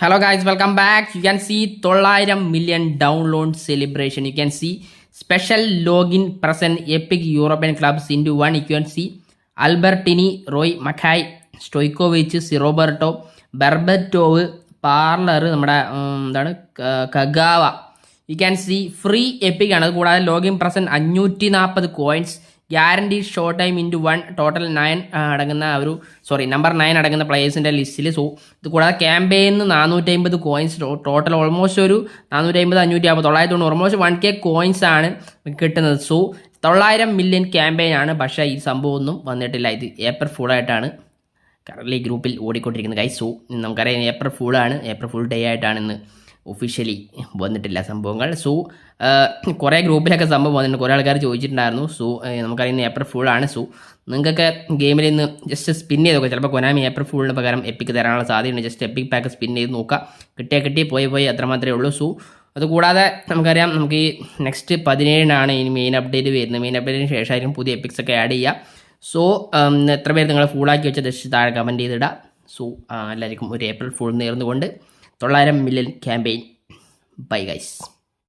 Hello guys welcome back you can see തൊള്ളായിരം million download celebration you can see special login present epic European clubs in two one you can see Albertini Roy Makaay Stoichkovich സിറോബർട്ടോ Berbatov Parlour നമ്മുടെ എന്താണ് Kagawa you can see free epic ആണ്. അത് കൂടാതെ login present അഞ്ഞൂറ്റി നാൽപ്പത് coins guarantee short time into one total nine അടങ്ങുന്ന ഒരു sorry number nine അടങ്ങുന്ന പ്ലേയേഴ്സിന്റെ ലിസ്റ്റിൽ സോ ഇത് കൂടാതെ ക്യാമ്പയിന്ന് നാനൂറ്റി അമ്പത് കോയിൻസ് ടോട്ടൽ ഓൾമോസ്റ്റ് ഒരു നാനൂറ്റി അമ്പത് അഞ്ഞൂറ്റി അമ്പത് തൊള്ളായിരത്തി തൊണ്ണൂറ് ഓൾമോസ്റ്റ് വൺ കെ കോയിൻസ് ആണ് കിട്ടുന്നത്. സോ തൊള്ളായിരം മില്യൺ ക്യാമ്പയിൻ ആണ്. പക്ഷേ ഈ സംഭവം ഒന്നും വന്നിട്ടില്ല. ഇത് ഏപ്രിൽ ഫുള്ളായിട്ടാണ് കറലി ഗ്രൂപ്പിൽ ഓടിക്കൊണ്ടിരിക്കുന്നത്. ഗൈസ് സോ നമുക്കറിയാം ഏപ്രിൽ ഫുള്ളാണ് ഏപ്രിൽ ഫുൾ ഡേ ആയിട്ടാണ് ഇന്ന്. ഒഫീഷ്യലി വന്നിട്ടില്ല സംഭവങ്ങൾ. സോ കുറേ ഗ്രൂപ്പിലൊക്കെ സംഭവം വന്നിട്ടുണ്ട്. കുറേ ആൾക്കാർ ചോദിച്ചിട്ടുണ്ടായിരുന്നു. സോ നമുക്കറിയുന്ന ഏപ്രിൽ ഫുൾ ആണ്. സോ നിങ്ങൾക്കൊക്കെ ഗെയിമിൽ നിന്ന് ജസ്റ്റ് സ്പിൻ ചെയ്ത് നോക്കുക ചിലപ്പോൾ കൊനാമി ഏപ്രിൽ ഫുള്ളിന് പകരം എപ്പിക്ക് തരാനുള്ള സാധ്യതയുണ്ട്. ജസ്റ്റ് എപ്പിക് പാക്ക് സ്പിൻ ചെയ്ത് നോക്കുക കിട്ടിയാൽ കിട്ടി പോയി പോയി അത്ര മാത്രമേ ഉള്ളൂ. സോ അതുകൂടാതെ നമുക്കറിയാം നമുക്ക് ഈ നെക്സ്റ്റ് പതിനേഴിനാണ് ഇനി മെയിൻ അപ്ഡേറ്റ് വരുന്നത്. മെയിൻ അപ്ഡേറ്റിന് ശേഷമായിരിക്കും പുതിയ എപ്പിക്സ് ഒക്കെ ആഡ് ചെയ്യുക. സോ എത്ര പേര് നിങ്ങൾ ഫുള്ളാക്കി വെച്ചാൽ ജസ്റ്റ് താഴെ കമന്റ് ചെയ്തിടുക സോ എല്ലാവർക്കും ഒരു ഏപ്രിൽ ഫുൾ നേർന്നുകൊണ്ട് തൊള്ളായിരം മില്യൺ ക്യാമ്പയിൻ. Bye guys.